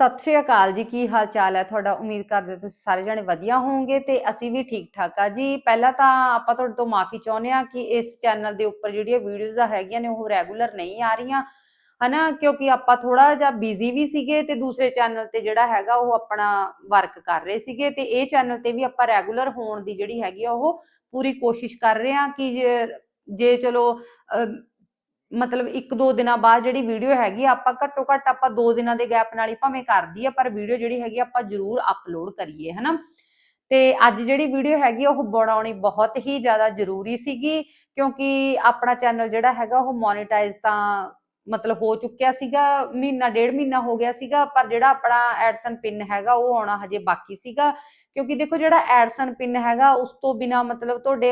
ਸਤਿ ਸ਼੍ਰੀ ਅਕਾਲ ਜੀ, ਕੀ ਹਾਲ ਚਾਲ ਹੈ ਤੁਹਾਡਾ? ਉਮੀਦ ਕਰਦੇ ਹਾਂ ਤੁਸੀਂ ਸਾਰੇ ਜਣੇ ਵਧੀਆ ਹੋਵੋਗੇ ਤੇ ਅਸੀਂ ਵੀ ਠੀਕ ਠਾਕ ਆ ਜੀ। ਪਹਿਲਾਂ ਤਾਂ ਆਪਾਂ ਤੁਹਾਡੇ ਤੋਂ ਮਾਫੀ ਚਾਹੁੰਦੇ ਆ ਕਿ ਇਸ ਚੈਨਲ ਦੇ ਉੱਪਰ ਜਿਹੜੀਆਂ ਵੀਡੀਓਜ਼ ਹੈਗੀਆਂ ਨੇ, ਉਹ ਰੈਗੂਲਰ ਨਹੀਂ ਆ ਰਹੀਆਂ। ਹਨਾ? ਕਿਉਂਕਿ ਆਪਾਂ ਥੋੜਾ ਜਿਹਾ ਬਿਜ਼ੀ ਵੀ ਸੀਗੇ ਤੇ ਦੂਸਰੇ ਚੈਨਲ ਤੇ ਜਿਹੜਾ ਹੈਗਾ ਉਹ ਆਪਣਾ ਵਰਕ ਕਰ ਰਹੇ ਸੀਗੇ ਤੇ ਇਹ ਚੈਨਲ ਤੇ ਵੀ ਆਪਾਂ ਰੈਗੂਲਰ ਹੋਣ ਦੀ ਜਿਹੜੀ ਹੈਗੀ ਆ ਉਹ ਪੂਰੀ ਕੋਸ਼ਿਸ਼ ਕਰ ਰਹੇ ਆ ਕਿ ਜੇ- ਜੇ ਚਲੋ ਮਤਲਬ ਇੱਕ ਦੋ ਦਿਨਾਂ ਬਾਅਦ ਜਿਹੜੀ ਵੀਡੀਓ ਹੈਗੀ ਆਪਾਂ ਘੱਟੋ ਘੱਟ ਆਪਾਂ ਦੋ ਦਿਨਾਂ ਦੇ ਗੈਪ ਨਾਲ ਹੀ ਭਾਵੇਂ ਕਰਦੀ ਆ ਪਰ ਵੀਡੀਓ ਜਿਹੜੀ ਹੈਗੀ ਆਪਾਂ ਜ਼ਰੂਰ ਅਪਲੋਡ ਕਰੀਏ ਹਨਾ? ਤੇ ਅੱਜ ਜਿਹੜੀ ਵੀਡੀਓ ਹੈਗੀ ਆ, ਉਹ ਬਣਾਉਣੀ ਬਹੁਤ ਹੀ ਜ਼ਿਆਦਾ ਜ਼ਰੂਰੀ ਸੀਗੀ ਕਿਉਂਕਿ ਆਪਣਾ ਚੈਨਲ ਜਿਹੜਾ ਹੈਗਾ ਉਹ ਮੋਨੇਟਾਈਜ਼ ਤਾਂ ਮਤਲਬ ਹੋ ਚੁੱਕਿਆ ਸੀਗਾ ਮਹੀਨਾ ਡੇਢ ਮਹੀਨਾ ਹੋ ਗਿਆ ਸੀਗਾ ਪਰ ਜਿਹੜਾ ਆਪਣਾ ਐਡਸਨ ਪਿਨ ਹੈਗਾ ਉਹ ਆਉਣਾ ਹਜੇ ਬਾਕੀ ਸੀਗਾ। ਕਿਉਂਕਿ ਦੇਖੋ ਜਿਹੜਾ ਐਡਸਨ ਪਿਨ ਹੈਗਾ, ਉਸ ਤੋਂ ਬਿਨਾ ਮਤਲਬ ਤੁਹਾਡੇ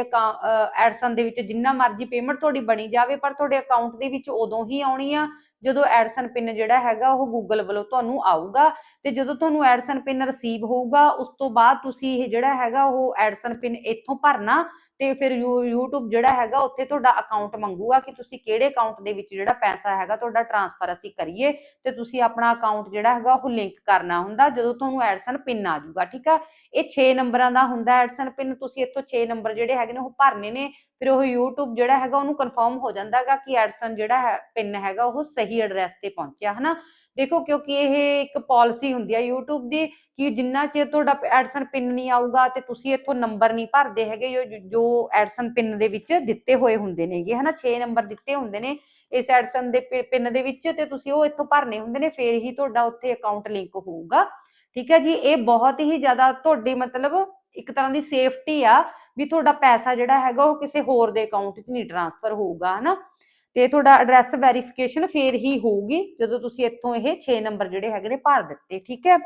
ਐਡਸਨ ਦੇ ਵਿੱਚ ਜਿੰਨਾ ਮਰਜ਼ੀ ਪੇਮੈਂਟ ਤੁਹਾਡੀ ਬਣੀ ਜਾਵੇ, ਪਰ ਤੁਹਾਡੇ ਅਕਾਊਂਟ ਦੇ ਵਿੱਚ ਉਦੋਂ ਹੀ ਆਉਣੀ ਆ, ਜਦੋਂ ਐਡਸਨ ਪਿਨ ਜਿਹੜਾ ਹੈਗਾ, ਉਹ ਗੂਗਲ ਵੱਲੋਂ ਤੁਹਾਨੂੰ ਆਊਗਾ। ਤੇ ਜਦੋਂ ਤੁਹਾਨੂੰ ਐਡਸਨ ਪਿਨ ਰਿਸੀਵ ਹੋਊਗਾ, ਉਸ ਤੋਂ ਬਾਅਦ ਤੁਸੀਂ ਇਹ ਜਿਹੜਾ ਹੈਗਾ, ਉਹ ਐਡਸਨ ਪਿਨ ਇੱਥੋਂ ਭਰਨਾ ਤੇ ਫਿਰ YouTube ਜਿਹੜਾ ਹੈਗਾ ਉੱਥੇ ਤੁਹਾਡਾ ਅਕਾਊਂਟ ਮੰਗੂਗਾ ਕਿ ਤੁਸੀਂ ਕਿਹੜੇ ਅਕਾਊਂਟ ਦੇ ਵਿੱਚ ਜਿਹੜਾ ਪੈਸਾ ਹੈਗਾ ਤੁਹਾਡਾ ਟ੍ਰਾਂਸਫਰ ਅਸੀਂ ਕਰੀਏ ਤੇ ਤੁਸੀਂ ਆਪਣਾ ਅਕਾਊਂਟ ਜਿਹੜਾ ਹੈਗਾ ਉਹ ਲਿੰਕ ਕਰਨਾ ਹੁੰਦਾ, ਜਦੋਂ ਤੁਹਾਨੂੰ ਐਡਸਨ ਪਿੰਨ ਆ ਜਾਊਗਾ, ਠੀਕ ਆ? ਇਹ 6 ਨੰਬਰਾਂ ਦਾ ਹੁੰਦਾ ਐਡਸਨ ਪਿੰਨ ਤੁਸੀਂ ਇੱਥੋਂ 6 ਨੰਬਰ ਜਿਹੜੇ ਹੈਗੇ ਨੇ ਉਹ ਭਰਨੇ ਨੇ, ਫਿਰ ਉਹ YouTube ਜਿਹੜਾ ਹੈਗਾ ਉਹਨੂੰ ਕਨਫਰਮ ਹੋ ਜਾਂਦਾ ਹੈਗਾ ਕਿ ਐਡਸਨ ਜਿਹੜਾ ਹੈ ਪਿੰਨ ਹੈਗਾ ਉਹ ਸਹੀ ਐਡਰੈਸ ਤੇ ਪਹੁੰਚਿਆ, ਹਨਾ? ਦੇਖੋ ਕਿਉਂਕਿ ਇਹ ਇੱਕ ਪਾਲਿਸੀ ਹੁੰਦੀ ਹੈ YouTube ਦੀ ਕਿ ਜਿੰਨਾ ਚਿਰ ਤੁਹਾਡਾ ਐਡਸਨ ਪਿਨ ਨਹੀਂ ਆਊਗਾ ਤੇ ਤੁਸੀਂ ਇੱਥੋਂ ਨੰਬਰ ਨਹੀਂ ਭਰਦੇ ਹੈਗੇ, ਜੋ ਐਡਸਨ ਪਿਨ ਦੇ ਵਿੱਚ ਦਿੱਤੇ ਹੋਏ ਹੁੰਦੇ ਨੇਗੇ, ਹਨਾ? 6 ਨੰਬਰ ਦਿੱਤੇ ਹੁੰਦੇ ਨੇ ਇਸ ਐਡਸਨ ਦੇ ਪਿਨ ਦੇ ਵਿੱਚ ਤੇ ਤੁਸੀਂ ਉਹ ਇੱਥੋਂ ਭਰਨੇ ਹੁੰਦੇ ਨੇ, ਫੇਰ ਹੀ ਤੁਹਾਡਾ ਉੱਥੇ ਅਕਾਊਂਟ ਲਿੰਕ ਹੋਊਗਾ। ਠੀਕ ਹੈ ਜੀ? ਇਹ ਬਹੁਤ ਹੀ ਜ਼ਿਆਦਾ ਤੁਹਾਡੀ ਮਤਲਬ ਇੱਕ ਤਰ੍ਹਾਂ ਦੀ ਸੇਫਟੀ ਆ ਵੀ ਤੁਹਾਡਾ ਪੈਸਾ ਜਿਹੜਾ ਹੈਗਾ ਉਹ ਕਿਸੇ ਹੋਰ ਦੇ ਅਕਾਊਂਟ 'ਚ ਨਹੀਂ ਟ੍ਰਾਂਸਫਰ ਹੋਊਗਾ, ਹਨਾ? ਤੇ ਤੁਹਾਡਾ ਐਡਰੈਸ ਵੈਰੀਫਿਕੇਸ਼ਨ ਫੇਰ ਹੀ ਹੋਊਗੀ, ਜਦੋਂ ਤੁਸੀਂ ਇੱਥੋਂ ਇਹ 6 ਨੰਬਰ ਜਿਹੜੇ ਹੈਗੇ ਨੇ ਭਰ ਦਿੱਤੇ, ਠੀਕ ਹੈ?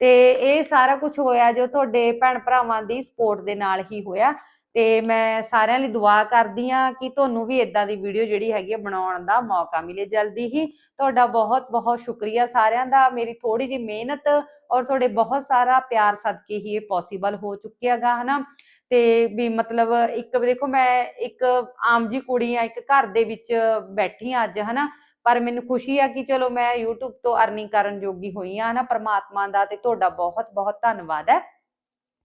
ਤੇ ਇਹ ਸਾਰਾ ਕੁਝ ਹੋਇਆ ਜੋ ਤੁਹਾਡੇ ਭੈਣ ਭਰਾਵਾਂ ਦੀ ਸਪੋਰਟ ਦੇ ਨਾਲ ਹੀ ਹੋਇਆ। ਤੇ ਮੈਂ ਸਾਰਿਆਂ ਲਈ ਦੁਆ ਕਰਦੀ ਆ ਕਿ ਤੁਹਾਨੂੰ ਵੀ ਇਦਾਂ ਦੀ ਵੀਡੀਓ ਜਿਹੜੀ ਹੈਗੀ ਆ ਬਣਾਉਣ ਦਾ ਮੌਕਾ ਮਿਲੇ ਜਲਦੀ ਹੀ। ਤੁਹਾਡਾ ਬਹੁਤ ਬਹੁਤ ਸ਼ੁਕਰੀਆ ਸਾਰਿਆਂ ਦਾ। ਮੇਰੀ ਥੋੜੀ ਜਿਹੀ ਮਿਹਨਤ ਔਰ ਤੁਹਾਡੇ ਬਹੁਤ ਸਾਰਾ ਪਿਆਰ ਸਦਕੇ ਹੀ ਇਹ ਪੋਸੀਬਲ ਹੋ ਚੁੱਕਿਆਗਾ, ਹਨਾ? ਤੇ ਵੀ ਮਤਲਬ ਇੱਕ ਦੇਖੋ ਮੈਂ ਇੱਕ ਆਮ ਜੀ ਕੁੜੀ ਆ, ਇੱਕ ਘਰ ਦੇ ਵਿੱਚ ਬੈਠੀ ਆ ਅੱਜ, ਹਨਾ? ਪਰ ਮੈਨੂੰ ਖੁਸ਼ੀ ਆ ਕਿ ਚਲੋ ਮੈਂ YouTube ਤੋਂ ਅਰਨਿੰਗ ਕਰਨ ਜੋਗੀ ਹੋਈ ਆ, ਹਨਾ? ਪ੍ਰਮਾਤਮਾ ਦਾ ਤੇ ਤੁਹਾਡਾ ਬਹੁਤ ਬਹੁਤ ਧੰਨਵਾਦ ਹੈ।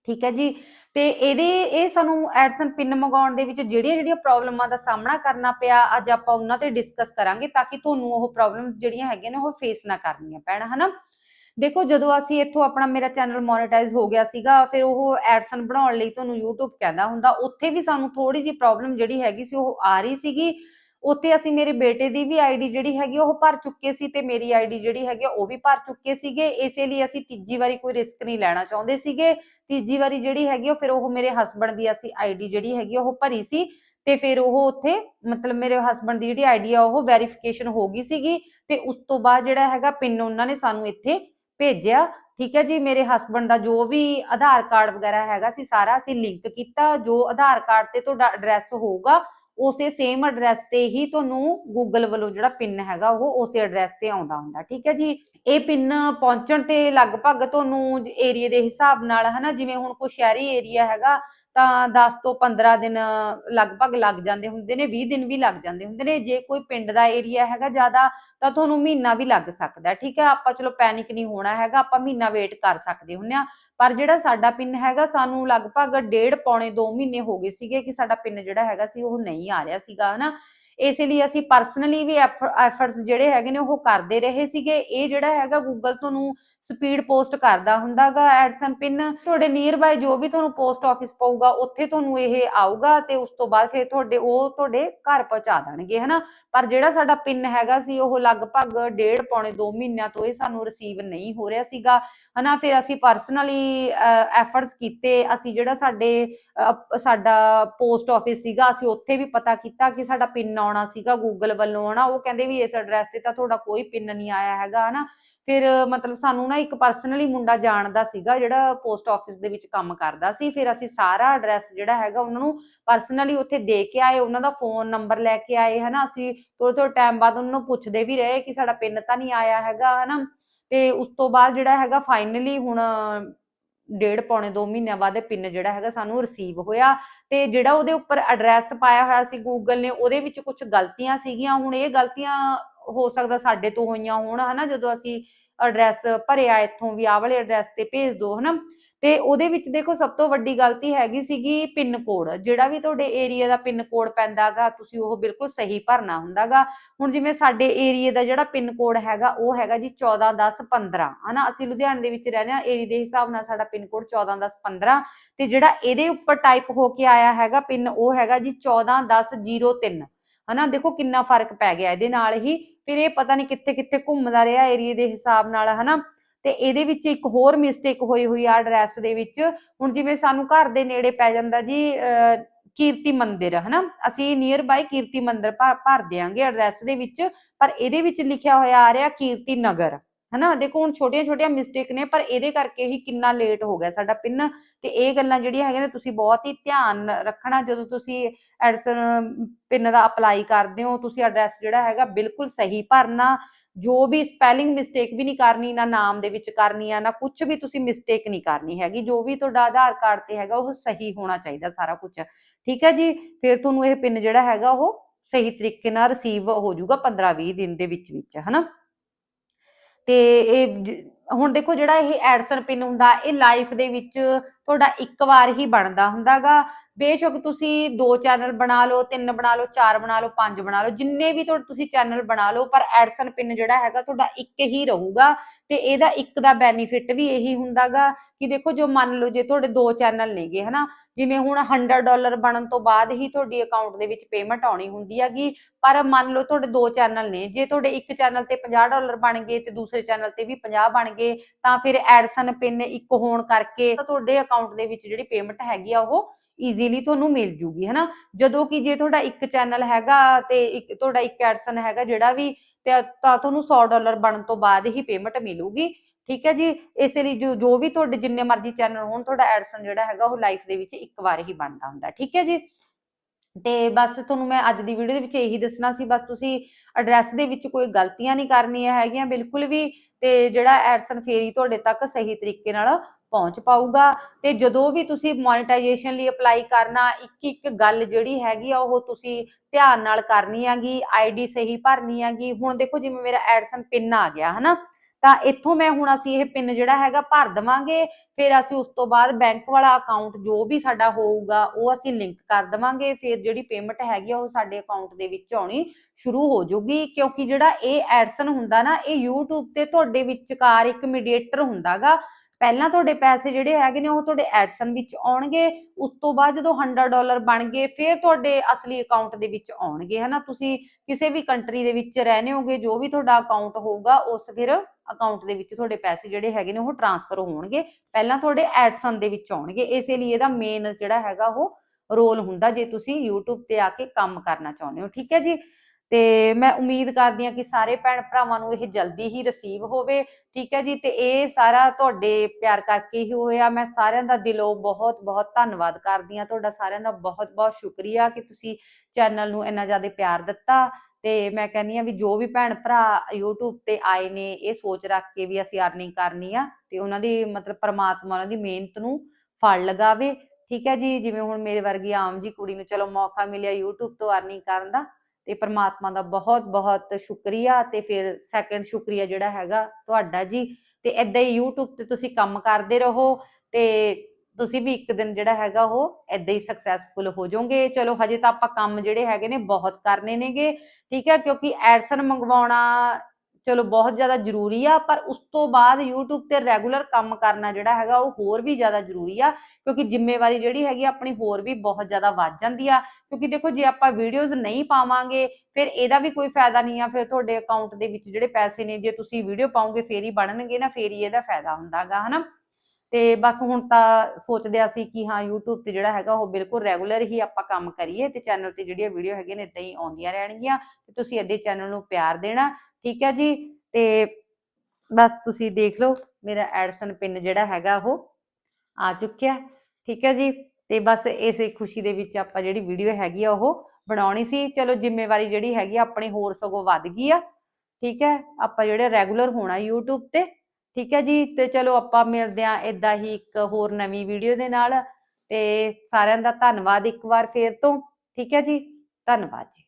ਠੀਕ ਹੈ ਜੀ? ਤੇ ਇਹਦੇ, ਇਹ ਸਾਨੂੰ ਐਡਸਨ ਪਿੰਨ ਮੰਗਾਉਣ ਦੇ ਵਿੱਚ ਜਿਹੜੀਆਂ ਜਿਹੜੀਆਂ ਪ੍ਰੋਬਲਮਾਂ ਦਾ ਸਾਹਮਣਾ ਕਰਨਾ ਪਿਆ, ਅੱਜ ਆਪਾਂ ਉਹਨਾਂ ਤੇ ਡਿਸਕਸ ਕਰਾਂਗੇ ਤਾਂ ਕਿ ਤੁਹਾਨੂੰ ਉਹ ਪ੍ਰੋਬਲਮਸ ਜਿਹੜੀਆਂ ਹੈਗੀਆਂ ਨੇ ਉਹ ਫੇਸ ਨਾ ਕਰਨੀਆਂ ਪੈਣ, ਹਨਾ? ਦੇਖੋ, ਜਦੋਂ ਅਸੀਂ ਇੱਥੋਂ ਆਪਣਾ ਮੇਰਾ ਚੈਨਲ ਮੋਨੇਟਾਈਜ਼ ਹੋ ਗਿਆ ਸੀਗਾ, ਫਿਰ ਉਹ ਐਡਸਨ ਬਣਾਉਣ ਲਈ ਤੁਹਾਨੂੰ YouTube ਕਹਿੰਦਾ ਹੁੰਦਾ, ਉੱਥੇ ਵੀ ਸਾਨੂੰ ਥੋੜੀ ਜੀ ਪ੍ਰੋਬਲਮ ਜਿਹੜੀ ਹੈਗੀ ਸੀ, ਉਹ ਆ ਰਹੀ ਸੀਗੀ। ਉੱਥੇ ਅਸੀਂ ਮੇਰੇ ਬੇਟੇ ਦੀ ਵੀ ਆਈਡੀ ਜਿਹੜੀ ਹੈਗੀ, ਉਹ ਭਰ ਚੁੱਕੇ ਸੀ ਤੇ ਮੇਰੀ ਆਈਡੀ ਜਿਹੜੀ ਹੈਗੀ ਉਹ ਵੀ ਭਰ ਚੁੱਕੇ ਸੀਗੇ। ਇਸੇ ਲਈ ਅਸੀਂ ਤੀਜੀ ਵਾਰੀ ਕੋਈ ਰਿਸਕ ਨਹੀਂ ਲੈਣਾ ਚਾਹੁੰਦੇ ਸੀਗੇ। ਤੀਜੀ ਵਾਰੀ ਜਿਹੜੀ ਹੈਗੀ ਉਹ ਫਿਰ ਉਹ ਮੇਰੇ ਹਸਬੰਡ ਦੀ ਅਸੀਂ ਆਈਡੀ ਜਿਹੜੀ ਹੈਗੀ ਉਹ ਭਰੀ ਸੀ ਤੇ ਫਿਰ ਉਹ ਉੱਥੇ ਮਤਲਬ ਮੇਰੇ ਹਸਬੰਡ ਦੀ ਜਿਹੜੀ ਆਈਡੀ ਆ, ਉਹ ਵੈਰੀਫਿਕੇਸ਼ਨ ਹੋ ਗਈ ਸੀਗੀ ਤੇ ਉਸ ਤੋਂ ਬਾਅਦ ਜਿਹੜਾ ਹੈਗਾ ਪਿੰਨ ਉਹਨਾਂ ਨੇ ਸਾਨੂੰ ਇੱਥੇ ਭੇਜਿਆ, ਠੀਕ ਹੈ ਜੀ, ਮੇਰੇ ਹਸਬੰਡ ਦਾ ਜੋ ਵੀ ਆਧਾਰ ਕਾਰਡ ਵਗੈਰਾ ਹੈਗਾ ਸੀ, ਸਾਰਾ ਅਸੀਂ ਲਿੰਕ ਕੀਤਾ, ਜੋ ਆਧਾਰ ਕਾਰਡ ਤੇ ਤੁਹਾਡਾ ਐਡਰੈਸ ਹੋਊਗਾ, ਉਸੇ ਸੇਮ ਐਡਰੈਸ ਤੇ ਹੀ ਤੁਹਾਨੂੰ ਗੂਗਲ ਵੱਲੋਂ ਜਿਹੜਾ ਪਿੰਨ ਹੈਗਾ, ਉਹ ਉਸੇ ਐਡਰੈਸ ਤੇ ਆਉਂਦਾ ਹੁੰਦਾ, ਠੀਕ ਹੈ ਜੀ। ਇਹ ਪਿੰਨ ਪਹੁੰਚਣ ਤੇ ਲਗਭਗ ਤੁਹਾਨੂੰ ਏਰੀਆ ਦੇ ਹਿਸਾਬ ਨਾਲ, ਹਨਾ, ਜਿਵੇਂ ਹੁਣ ਕੋਈ ਸ਼ਹਿਰੀ ਏਰੀਆ ਹੈਗਾ ਤਾਂ 10 ਤੋਂ 15 ਦਿਨ ਲਗਭਗ ਲੱਗ ਜਾਂਦੇ ਹੁੰਦੇ ਨੇ 20 ਦਿਨ ਵੀ ਲੱਗ ਜਾਂਦੇ ਹੁੰਦੇ ਨੇ। ਜੇ ਕੋਈ ਪਿੰਡ ਦਾ ਏਰੀਆ ਹੈਗਾ ਜ਼ਿਆਦਾ, ਤਾਂ ਤੁਹਾਨੂੰ ਮਹੀਨਾ ਵੀ ਲੱਗ ਸਕਦਾ। ਠੀਕ ਹੈ, ਆਪਾਂ ਚਲੋ ਪੈਨਿਕ ਨਹੀਂ ਹੋਣਾ ਹੈਗਾ, ਆਪਾਂ ਮਹੀਨਾ ਵੇਟ ਕਰ ਸਕਦੇ ਹੁੰਨੇ ਆ ਪਰ ਜਿਹੜਾ ਸਾਡਾ ਪਿੰਨ ਹੈਗਾ, ਸਾਨੂੰ ਲਗਭਗ ਡੇਢ ਪੌਣੇ 2 ਮਹੀਨੇ ਹੋ ਗਏ ਸੀਗੇ ਕਿ ਸਾਡਾ ਪਿੰਨ ਜਿਹੜਾ ਹੈਗਾ ਸੀ, ਉਹ ਨਹੀਂ ਆ ਰਿਹਾ ਸੀਗਾ, ਹਨਾ। ਇਸੇ ਲਈ ਅਸੀਂ ਪਰਸਨਲੀ ਵੀ ਐਫਰਟਸ ਜਿਹੜੇ ਹੈਗੇ ਨੇ, ਉਹ ਕਰਦੇ ਰਹੇ ਸੀਗੇ। ਇਹ ਜਿਹੜਾ ਹੈਗਾ ਗੂਗਲ ਤੁਹਾਨੂੰ ਸਪੀਡ ਪੋਸਟ ਕਰਦਾ ਹੁੰਦਾਗਾ, ਐਡਸਨ ਪਿਨ। ਤੁਹਾਡੇ ਨੀਅਰ ਬਾਈ ਜੋ ਵੀ ਤੁਹਾਨੂੰ ਪੋਸਟ ਆਫਿਸ ਪਊਗਾ, ਉੱਥੇ ਤੁਹਾਨੂੰ ਇਹ ਆਊਗਾ ਤੇ ਉਸ ਤੋਂ ਬਾਅਦ ਫਿਰ ਤੁਹਾਡੇ, ਉਹ ਤੁਹਾਡੇ ਘਰ ਪਹੁੰਚਾ ਦੇਣਗੇ, ਹਨਾ? ਪਰ ਜਿਹੜਾ ਸਾਡਾ ਪਿਨ ਹੈਗਾ ਸੀ, ਉਹ ਲਗਭਗ ਡੇਢ ਪੌਣੇ 2 ਮਹੀਨਿਆਂ ਤੋਂ ਇਹ ਸਾਨੂੰ ਰਿਸੀਵ ਨਹੀਂ ਹੋ ਰਿਹਾ ਸੀਗਾ। ਹਨਾ, ਫਿਰ ਅਸੀਂ ਪਰਸਨਲੀ ਐਫਰਟਸ ਕੀਤੇ, ਅਸੀਂ ਜਿਹੜਾ ਸਾਡੇ ਸਾਡਾ ਪੋਸਟ ਆਫਿਸ ਸੀਗਾ, ਅਸੀਂ ਉੱਥੇ ਵੀ ਪਤਾ ਕੀਤਾ ਕਿ ਸਾਡਾ ਪਿੰਨ ਆਉਣਾ ਸੀਗਾ ਗੂਗਲ ਵੱਲੋਂ, ਹਨਾ? ਉਹ ਕਹਿੰਦੇ ਵੀ ਇਸ ਐਡਰੈਸ ਤੇ ਤਾਂ ਤੁਹਾਡਾ ਕੋਈ ਪਿੰਨ ਨਹੀਂ ਆਇਆ ਹੈਗਾ, ਹਨਾ? ਫਿਰ ਮਤਲਬ ਸਾਨੂੰ ਨਾ ਇੱਕ ਪਰਸਨਲੀ ਮੁੰਡਾ ਜਾਣਦਾ ਸੀਗਾ ਜਿਹੜਾ ਪੋਸਟ ਆਫਿਸ ਦੇ ਵਿੱਚ ਕੰਮ ਕਰਦਾ ਸੀ। ਫਿਰ ਅਸੀਂ ਸਾਰਾ ਐਡਰੈਸ ਜਿਹੜਾ ਹੈਗਾ ਉਹਨਾਂ ਨੂੰ ਪਰਸਨਲੀ ਉੱਥੇ ਦੇ ਕੇ ਆਏ, ਉਹਨਾਂ ਦਾ ਫੋਨ ਨੰਬਰ ਲੈ ਕੇ ਆਏ, ਹਨਾ? ਅਸੀਂ ਥੋੜੇ ਥੋੜੇ ਟਾਈਮ ਬਾਅਦ ਉਹਨਾਂ ਨੂੰ ਪੁੱਛਦੇ ਵੀ ਰਹੇ ਕਿ ਸਾਡਾ ਪਿਨ ਤਾਂ ਨਹੀਂ ਆਇਆ ਹੈਗਾ, ਹਨਾ? ਤੇ ਉਸ ਤੋਂ ਬਾਅਦ ਜਿਹੜਾ ਹੈਗਾ ਫਾਈਨਲੀ ਹੁਣ ਡੇਢ ਪੌਣੇ 2 ਮਹੀਨਿਆਂ ਬਾਅਦ ਇਹ ਪਿਨ ਜਿਹੜਾ ਹੈਗਾ ਸਾਨੂੰ ਰਿਸੀਵ ਹੋਇਆ ਤੇ ਜਿਹੜਾ ਉਹਦੇ ਉੱਪਰ ਐਡਰੈਸ ਪਾਇਆ ਹੋਇਆ ਸੀ ਗੂਗਲ ਨੇ, ਉਹਦੇ ਵਿੱਚ ਕੁਝ ਗਲਤੀਆਂ ਸੀਗੀਆਂ। ਹੁਣ ਇਹ ਗਲਤੀਆਂ ਹੋ ਸਕਦਾ ਸਾਡੇ ਤੋਂ ਹੋਈਆਂ ਹੋਣ, ਹਨਾ, ਜਦੋਂ ਅਸੀਂ ਐਡਰੈਸ ਭਰਿਆ ਇੱਥੋਂ ਵੀ ਆਹ ਵਾਲੇ ਐਡਰੈਸ ਤੇ ਭੇਜ ਦਿਓ ਹਨਾ। ਤੇ ਉਹਦੇ ਵਿੱਚ ਦੇਖੋ, ਸਭ ਤੋਂ ਵੱਡੀ ਗਲਤੀ ਹੈਗੀ ਸੀਗੀ ਪਿੰਨ ਕੋਡ। ਜਿਹੜਾ ਵੀ ਤੁਹਾਡੇ ਏਰੀਆ ਦਾ ਪਿੰਨ ਕੋਡ ਪੈਂਦਾਗਾ ਤੁਸੀਂ ਉਹ ਬਿਲਕੁਲ ਸਹੀ ਭਰਨਾ ਹੁੰਦਾਗਾ ਹੁਣ ਜਿਵੇਂ ਸਾਡੇ ਏਰੀਆ ਦਾ ਜਿਹੜਾ ਪਿੰਨ ਕੋਡ ਹੈਗਾ, ਉਹ ਹੈਗਾ ਜੀ 141015 ਹਨਾ। ਅਸੀਂ ਲੁਧਿਆਣੇ ਦੇ ਵਿੱਚ ਰਹਿੰਦੇ ਆ ਏਰੀਆ ਦੇ ਹਿਸਾਬ ਨਾਲ ਸਾਡਾ ਪਿੰਨ ਕੋਡ 141015 ਤੇ ਜਿਹੜਾ ਇਹਦੇ ਉੱਪਰ ਟਾਈਪ ਹੋ ਕੇ ਆਇਆ ਹੈਗਾ ਪਿੰਨ, ਉਹ ਹੈਗਾ ਜੀ 141003 ਹਨਾ, ਦੇਖੋ ਕਿੰਨਾ ਫ਼ਰਕ ਪੈ ਗਿਆ ਇਹਦੇ ਨਾਲ ਹੀ। ਫਿਰ ਇਹ ਪਤਾ ਨਹੀਂ ਕਿੱਥੇ ਕਿੱਥੇ ਘੁੰਮਦਾ ਰਿਹਾ ਏਰੀਆ ਦੇ ਹੀਸਾਬ ਨਾਲ, ਹਨਾ। ਤੇ ਇਹਦੇ ਵਿੱਚ ਇੱਕ ਹੋਰ ਮਿਸਟੇਕ ਹੋਈ ਹੋਈ ਆ ਐਡਰੈਸ ਦੇ ਵਿੱਚ। ਹੁਣ ਜਿਵੇਂ ਸਾਨੂੰ ਘਰ ਦੇ ਨੇੜੇ ਪੈ ਜਾਂਦਾ ਜੀ ਕੀਰਤੀ ਮੰਦਿਰ, ਹਨਾ। ਅਸੀਂ ਨੀਅਰ ਬਾਈ ਕੀਰਤੀ ਮੰਦਿਰ ਭਰ ਭਰ ਦਿਆਂਗੇ ਐਡਰੈਸ ਦੇ ਵਿੱਚ। ਪਰ ਇਹਦੇ ਵਿੱਚ ਲਿਖਿਆ ਹੋਇਆ ਆ ਰਿਹਾ ਕੀਰਤੀ ਨਗਰ, ਹਨਾ। ਦੇਖੋ ਹੁਣ ਛੋਟੀਆਂ ਛੋਟੀਆਂ ਮਿਸਟੇਕ ਨੇ, ਪਰ ਇਹਦੇ ਕਰਕੇ ਹੀ ਕਿੰਨਾ ਲੇਟ ਹੋ ਗਿਆ ਸਾਡਾ ਪਿੰਨ। ਤੇ ਇਹ ਗੱਲਾਂ ਜਿਹੜੀਆਂ ਹੈਗੀਆਂ ਨੇ ਤੁਸੀਂ ਬਹੁਤ ਹੀ ਧਿਆਨ ਰੱਖਣਾ ਜਦੋਂ ਤੁਸੀਂ ਐਡਸਨ ਪਿੰਨ ਦਾ ਅਪਲਾਈ ਕਰਦੇ ਹੋ, ਤੁਸੀਂ ਐਡਰੈਸ ਜਿਹੜਾ ਹੈਗਾ ਬਿਲਕੁਲ ਸਹੀ ਭਰਨਾ, ਜੋ ਵੀ ਸਪੈਲਿੰਗ ਮਿਸਟੇਕ ਵੀ ਨਹੀਂ ਕਰਨੀ, ਨਾ ਨਾਮ ਦੇ ਵਿੱਚ ਕਰਨੀ ਆ, ਨਾ ਕੁਝ ਵੀ ਤੁਸੀਂ ਮਿਸਟੇਕ ਨਹੀਂ ਕਰਨੀ ਹੈਗੀ, ਜੋ ਵੀ ਤੁਹਾਡਾ ਆਧਾਰ ਕਾਰਡ ਤੇ ਹੈਗਾ ਉਹ ਸਹੀ ਹੋਣਾ ਚਾਹੀਦਾ ਸਾਰਾ ਕੁਝ ਠੀਕ ਹੈ ਜੀ? ਫਿਰ ਤੁਹਾਨੂੰ ਇਹ ਪਿੰਨ ਜਿਹੜਾ ਹੈਗਾ ਉਹ ਸਹੀ ਤਰੀਕੇ ਨਾਲ ਰਿਸੀਵ ਹੋ ਜਾਊਗਾ 15-20 ਦਿਨ ਦੇ ਵਿੱਚ ਵਿੱਚ, ਹਨਾ? ਤੇ ਇਹ ਹੁਣ ਦੇਖੋ ਜਿਹੜਾ ਇਹ ਐਡਸਨ ਪਿਨ ਹੁੰਦਾ, ਇਹ ਲਾਈਫ ਦੇ ਵਿੱਚ ਤੁਹਾਡਾ ਇੱਕ ਵਾਰ ਹੀ ਬਣਦਾ ਹੁੰਦਾਗਾ। ਬੇਸ਼ੱਕ ਤੁਸੀਂ ਦੋ ਚੈਨਲ ਬਣਾ ਲਓ, ਤਿੰਨ ਬਣਾ ਲਓ, ਚਾਰ ਬਣਾ ਲਓ, ਪੰਜ ਬਣਾ ਲਓ, ਜਿੰਨੇ ਵੀ ਤੁਸੀਂ ਚੈਨਲ ਬਣਾ ਲਓ, ਪਰ ਐਡਸਨ ਪਿਨ ਜਿਹੜਾ ਹੈਗਾ ਤੁਹਾਡਾ ਇੱਕ ਹੀ ਰਹੂਗਾ। ਤੇ ਇਹਦਾ ਇੱਕ ਦਾ ਬੈਨੀਫਿਟ ਵੀ ਇਹੀ ਹੁੰਦਾਗਾ ਕਿ ਦੇਖੋ ਜੋ ਮੰਨ ਲਓ ਜੇ ਤੁਹਾਡੇ ਦੋ ਚੈਨਲ ਨੇਗੇ, ਹਨਾ? ਜਿਵੇਂ ਹੁਣ 100 ਡਾਲਰ ਬਣਨ ਤੋਂ ਬਾਅਦ ਹੀ ਤੁਹਾਡੀ ਅਕਾਊਂਟ ਦੇ ਵਿੱਚ ਪੇਮੈਂਟ ਆਉਣੀ ਹੁੰਦੀ ਹੈਗੀ, ਪਰ ਮੰਨ ਲਓ ਤੁਹਾਡੇ ਦੋ ਚੈਨਲ ਨੇ, ਜੇ ਤੁਹਾਡੇ ਇੱਕ ਚੈਨਲ ਤੇ 50 ਡਾਲਰ ਬਣ ਗਏ ਤੇ ਦੂਸਰੇ ਚੈਨਲ ਤੇ ਵੀ 50 ਬਣ ਗਏ, ਤਾਂ ਫਿਰ ਐਡਸਨ ਪਿੰਨ ਇੱਕ ਹੋਣ ਕਰਕੇ ਤੁਹਾਡੇ ਅਕਾਊਂਟ ਦੇ ਵਿੱਚ ਜਿਹੜੀ ਪੇਮੈਂਟ ਹੈਗੀ ਆ ਉਹ ਈਜ਼ੀਲੀ ਤੁਹਾਨੂੰ ਮਿਲ ਜੂਗੀ, ਹਨਾ? ਜਦੋਂ ਕਿ ਜੇ ਤੁਹਾਡਾ ਇੱਕ ਚੈਨਲ ਹੈਗਾ ਤੇ ਇੱਕ, ਤੁਹਾਡਾ ਇੱਕ ਐਡਸਨ ਹੈਗਾ ਜਿਹੜਾ ਵੀ ਤੇ ਤਾਂ ਤੁਹਾਨੂੰ 100 ਡਾਲਰ ਬਣਨ ਤੋਂ ਬਾਅਦ ਹੀ ਪੇਮੈਂਟ ਮਿਲੂਗੀ। ਠੀਕ ਹੈ ਜੀ? ਇਸੇ ਲਈ ਜੋ ਜੋ ਵੀ ਤੁਹਾਡੇ ਜਿੰਨੇ ਮਰਜ਼ੀ ਚੈਨਲ ਹੋਣ, ਤੁਹਾਡਾ ਐਡਸਨ ਜਿਹੜਾ ਹੈਗਾ, ਉਹ ਲਾਈਫ ਦੇ ਵਿੱਚ ਇੱਕ ਵਾਰ ਹੀ ਬਣਦਾ ਹੁੰਦਾ ਠੀਕ ਹੈ ਜੀ? ਤੇ ਬਸ ਤੁਹਾਨੂੰ ਮੈਂ ਅੱਜ ਦੀ ਵੀਡੀਓ ਦੇ ਵਿੱਚ ਇਹੀ ਦੱਸਣਾ ਸੀ, ਬਸ ਤੁਸੀਂ ਐਡਰੈਸ ਦੇ ਵਿੱਚ ਕੋਈ ਗਲਤੀਆਂ ਨਹੀਂ ਕਰਨੀਆਂ ਹੈਗੀਆਂ, ਬਿਲਕੁਲ ਵੀ। ਤੇ ਜਿਹੜਾ ਐਡਸਨ ਫੇਰੀ ਤੁਹਾਡੇ ਤੱਕ ਸਹੀ ਤਰੀਕੇ ਨਾਲ ਪਹੁੰਚ ਪਾਊਗਾ ਤੇ ਜਦੋਂ ਵੀ ਤੁਸੀਂ ਮੋਨੇਟਾਈਜੇਸ਼ਨ ਲਈ ਅਪਲਾਈ ਕਰਨਾ ਇੱਕ ਇੱਕ ਗੱਲ ਜਿਹੜੀ ਹੈਗੀ ਆ, ਉਹ ਤੁਸੀਂ ਧਿਆਨ ਨਾਲ ਕਰਨੀ ਹੈਗੀ ਆਈਡੀ ਸਹੀ ਭਰਨੀ ਹੈਗੀ। ਹੁਣ ਦੇਖੋ ਜਿਵੇਂ ਮੇਰਾ ਐਡਸਨ ਪਿਨ ਆ ਗਿਆ, ਹਨਾ? ਤਾਂ ਇੱਥੋਂ ਮੈਂ ਹੁਣ ਅਸੀਂ ਇਹ ਪਿਨ ਜਿਹੜਾ ਹੈਗਾ ਭਰ ਦਵਾਂਗੇ, ਫਿਰ ਅਸੀਂ ਉਸ ਤੋਂ ਬਾਅਦ ਬੈਂਕ ਵਾਲਾ ਅਕਾਊਂਟ ਜੋ ਵੀ ਸਾਡਾ ਹੋਊਗਾ, ਉਹ ਅਸੀਂ ਲਿੰਕ ਕਰ ਦਵਾਂਗੇ। ਫਿਰ ਜਿਹੜੀ ਪੇਮੈਂਟ ਹੈਗੀ ਆ, ਉਹ ਸਾਡੇ ਅਕਾਊਂਟ ਦੇ ਵਿੱਚ ਆਉਣੀ ਸ਼ੁਰੂ ਹੋ ਜਾਊਗੀ। ਕਿਉਂਕਿ ਜਿਹੜਾ ਇਹ ਐਡਸਨ ਹੁੰਦਾ ਨਾ, ਇਹ YouTube ਤੇ ਤੁਹਾਡੇ ਵਿਚਕਾਰ ਇੱਕ ਮੀਡੀਏਟਰ ਹੁੰਦਾਗਾ। ਪਹਿਲਾਂ ਤੁਹਾਡੇ ਪੈਸੇ ਜਿਹੜੇ ਹੈਗੇ ਨੇ ਉਹ ਤੁਹਾਡੇ ਐਡਸਨ ਵਿੱਚ ਆਉਣਗੇ, ਉਸ ਤੋਂ ਬਾਅਦ ਜਦੋਂ 100 ਡਾਲਰ ਬਣ ਗਏ, ਫਿਰ ਤੁਹਾਡੇ ਅਸਲੀ ਅਕਾਊਂਟ ਦੇ ਵਿੱਚ ਆਉਣਗੇ, ਹਨਾ? ਤੁਸੀਂ ਕਿਸੇ ਵੀ ਕੰਟਰੀ ਦੇ ਵਿੱਚ ਰਹਿੰਦੇ ਹੋਗੇ, ਜੋ ਵੀ ਤੁਹਾਡਾ ਅਕਾਊਂਟ ਹੋਊਗਾ, ਉਸ ਫਿਰ ਅਕਾਊਂਟ ਦੇ ਵਿੱਚ ਤੁਹਾਡੇ ਪੈਸੇ ਜਿਹੜੇ ਹੈਗੇ ਨੇ ਉਹ ਟ੍ਰਾਂਸਫਰ ਹੋਣਗੇ। ਪਹਿਲਾਂ ਤੁਹਾਡੇ ਐਡਸਨ ਦੇ ਵਿੱਚ ਆਉਣਗੇ। ਇਸੇ ਲਈ ਇਹਦਾ ਮੇਨ ਜਿਹੜਾ ਹੈਗਾ ਉਹ ਰੋਲ ਹੁੰਦਾ ਜੇ ਤੁਸੀਂ YouTube ਤੇ ਆ ਕੇ ਕੰਮ ਕਰਨਾ ਚਾਹੁੰਦੇ ਹੋ। ਠੀਕ ਹੈ ਜੀ? ਤੇ ਮੈਂ ਉਮੀਦ ਕਰਦੀ ਹਾਂ ਕਿ ਸਾਰੇ ਭੈਣ ਭਰਾਵਾਂ ਨੂੰ ਇਹ ਜਲਦੀ ਹੀ ਰਿਸੀਵ ਹੋਵੇ, ਠੀਕ ਹੈ ਜੀ? ਤੇ ਇਹ ਸਾਰਾ ਤੁਹਾਡੇ ਪਿਆਰ ਕਰਕੇ ਹੀ ਹੋਇਆ। ਮੈਂ ਸਾਰਿਆਂ ਦਾ ਦਿਲੋਂ ਬਹੁਤ ਬਹੁਤ ਧੰਨਵਾਦ ਕਰਦੀ ਹਾਂ। ਤੁਹਾਡਾ ਸਾਰਿਆਂ ਦਾ ਬਹੁਤ ਬਹੁਤ ਸ਼ੁਕਰੀਆ ਕਿ ਤੁਸੀਂ ਚੈਨਲ ਨੂੰ ਇੰਨਾ ਜ਼ਿਆਦਾ ਪਿਆਰ ਦਿੱਤਾ। ਤੇ ਮੈਂ ਕਹਿੰਨੀ ਆ ਵੀ ਜੋ ਵੀ ਭੈਣ ਭਰਾ YouTube ਤੇ ਆਏ ਨੇ, ਇਹ ਸੋਚ ਰੱਖ ਕੇ ਵੀ ਅਸੀਂ ਅਰਨਿੰਗ ਕਰਨੀ ਆ ਤੇ ਉਹਨਾਂ ਦੀ ਮਤਲਬ ਪਰਮਾਤਮਾ ਉਹਨਾਂ ਦੀ ਮਿਹਨਤ ਨੂੰ ਫਲ ਲਗਾਵੇ, ਠੀਕ ਹੈ ਜੀ? ਜਿਵੇਂ ਹੁਣ ਮੇਰੇ ਵਰਗੀ ਆਮ ਜੀ ਕੁੜੀ ਨੂੰ ਚਲੋ ਮੌਕਾ ਮਿਲਿਆ YouTube ਤੋਂ ਅਰਨਿੰਗ ਕਰਨ ਦਾ ਤੇ ਪਰਮਾਤਮਾ ਦਾ ਬਹੁਤ ਬਹੁਤ ਸ਼ੁਕਰੀਆ ਤੇ ਫਿਰ ਸੈਕੰਡ ਸ਼ੁਕਰੀਆ ਜਿਹੜਾ ਹੈਗਾ ਤੁਹਾਡਾ ਜੀ। ਤੇ ਇਦਾਂ ਹੀ YouTube ਤੇ ਤੁਸੀਂ ਕੰਮ ਕਰਦੇ ਰਹੋ ਤੇ ਤੁਸੀਂ ਵੀ ਇੱਕ ਦਿਨ ਜਿਹੜਾ ਹੈਗਾ ਉਹ ਇਦਾਂ ਹੀ ਸਕਸੈਸਫੁਲ ਹੋ ਜਾਓਗੇ। ਚਲੋ ਹਜੇ ਤਾਂ ਆਪਾਂ ਕੰਮ ਜਿਹੜੇ ਹੈਗੇ ਨੇ ਬਹੁਤ ਕਰਨੇ ਨੇਗੇ, ਠੀਕ ਹੈ? ਕਿਉਂਕਿ ਐਡਸਨ ਮੰਗਵਾਉਣਾ ਚਲੋ ਬਹੁਤ ਜ਼ਿਆਦਾ ਜ਼ਰੂਰੀ ਆ, ਪਰ ਉਸ ਤੋਂ ਬਾਅਦ YouTube ਤੇ ਰੈਗੂਲਰ ਕੰਮ ਕਰਨਾ ਜਿਹੜਾ ਹੈਗਾ ਉਹ ਹੋਰ ਵੀ ਜ਼ਿਆਦਾ ਜ਼ਰੂਰੀ ਆ, ਕਿਉਂਕਿ ਜ਼ਿੰਮੇਵਾਰੀ ਜਿਹੜੀ ਹੈਗੀ ਆਪਣੀ ਹੋਰ ਵੀ ਬਹੁਤ ਜ਼ਿਆਦਾ ਵੱਧ ਜਾਂਦੀ ਆ, ਕਿਉਂਕਿ ਦੇਖੋ ਜੇ ਆਪਾਂ ਵੀਡੀਓਜ਼ ਨਹੀਂ ਪਾਵਾਂਗੇ, ਫਿਰ ਇਹਦਾ ਵੀ ਕੋਈ ਫਾਇਦਾ ਨਹੀਂ ਆ, ਫਿਰ ਤੁਹਾਡੇ ਅਕਾਊਂਟ ਦੇ ਵਿੱਚ ਜਿਹੜੇ ਪੈਸੇ ਨੇ, ਜੇ ਤੁਸੀਂ ਵੀਡੀਓ ਪਾਓਗੇ, ਫੇਰ ਹੀ ਬਣਨਗੇ ਨਾ, ਫੇਰ ਹੀ ਇਹਦਾ ਫਾਇਦਾ ਹੁੰਦਾਗਾ ਹਨਾ? ਤੇ ਬਸ ਹੁਣ ਤਾਂ ਸੋਚਦੇ ਅਸੀਂ ਕਿ ਹਾਂ, YouTube ਤੇ ਜਿਹੜਾ ਹੈਗਾ ਉਹ ਬਿਲਕੁਲ ਰੈਗੂਲਰ ਹੀ ਆਪਾਂ ਕੰਮ ਕਰੀਏ ਤੇ ਚੈਨਲ ਤੇ ਜਿਹੜੀਆਂ ਵੀਡੀਓ ਹੈਗੇ ਨੇ ਇਦਾਂ ਹੀ ਆਉਂਦੀਆਂ ਰਹਿਣਗੀਆਂ, ਤੇ ਤੁਸੀਂ ਇਹਦੇ ਚੈਨਲ ਨੂੰ ਪਿਆਰ ਦੇਣਾ ਠੀਕ ਹੈ ਜੀ? ਤੇ ਬਸ ਤੁਸੀਂ ਦੇਖ ਲਓ, ਮੇਰਾ ਐਡਸਨ ਪਿੰਨ ਜਿਹੜਾ ਹੈਗਾ ਉਹ ਆ ਚੁੱਕਿਆ। ਠੀਕ ਹੈ ਜੀ? ਤੇ ਬਸ ਇਸੇ ਖੁਸ਼ੀ ਦੇ ਵਿੱਚ ਆਪਾਂ ਜਿਹੜੀ ਵੀਡੀਓ ਹੈਗੀ ਆ, ਉਹ ਬਣਾਉਣੀ ਸੀ। ਚਲੋ, ਜ਼ਿੰਮੇਵਾਰੀ ਜਿਹੜੀ ਹੈਗੀ ਆ, ਆਪਣੇ ਹੋਰ ਸਗੋਂ ਵੱਧ ਗਈ ਆ। ਠੀਕ ਹੈ? ਆਪਾਂ ਜਿਹੜੇ ਰੈਗੂਲਰ ਹੋਣਾ YouTube ਤੇ। ਠੀਕ ਹੈ ਜੀ? ਤੇ ਚਲੋ, ਆਪਾਂ ਮਿਲਦੇ ਆਂ ਇਦਾਂ ਹੀ ਇੱਕ ਹੋਰ ਨਵੀਂ ਵੀਡੀਓ ਦੇ ਨਾਲ। ਤੇ ਸਾਰਿਆਂ ਦਾ ਧੰਨਵਾਦ ਇੱਕ ਵਾਰ ਫੇਰ ਤੋਂ। ਠੀਕ ਹੈ ਜੀ? ਧੰਨਵਾਦ ਜੀ।